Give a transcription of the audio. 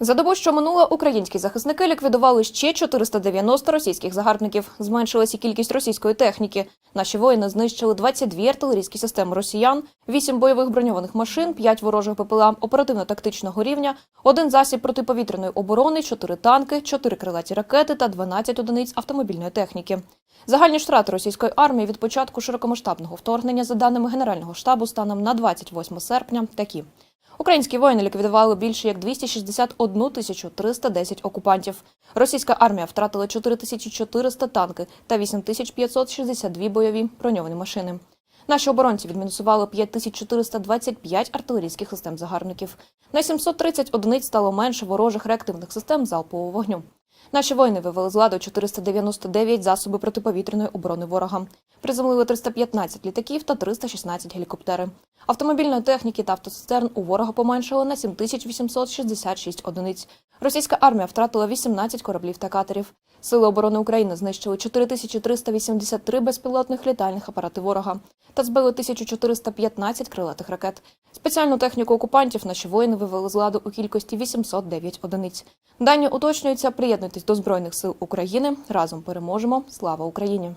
За добу, що минула, українські захисники ліквідували ще 490 російських загарбників. Зменшилась і кількість російської техніки. Наші воїни знищили 22 артилерійські системи росіян, 8 бойових броньованих машин, 5 ворожих ППЛА оперативно-тактичного рівня, один засіб протиповітряної оборони, 4 танки, 4 крилаті ракети та 12 одиниць автомобільної техніки. Загальні ж втрати російської армії від початку широкомасштабного вторгнення, за даними Генерального штабу, станом на 28 серпня, такі. Українські воїни ліквідували більше як 261 тисячу 310 окупантів. Російська армія втратила 4400 танки та 8562 бойові броньовані машини. Наші оборонці відмінусували 5425 артилерійських систем загарбників. На 730 одиниць стало менше ворожих реактивних систем залпового вогню. Наші воїни вивели з ладу 499 засоби протиповітряної оборони ворога. Приземлили 315 літаків та 316 гелікоптери. Автомобільної техніки та автоцистерн у ворога поменшили на 7866 одиниць. Російська армія втратила 18 кораблів та катерів. Сили оборони України знищили 4383 безпілотних літальних апарати ворога та збили 1415 крилатих ракет. Спеціальну техніку окупантів наші воїни вивели з ладу у кількості 809 одиниць. Дані уточнюються. Приєднуйтесь до Збройних сил України. Разом переможемо. Слава Україні!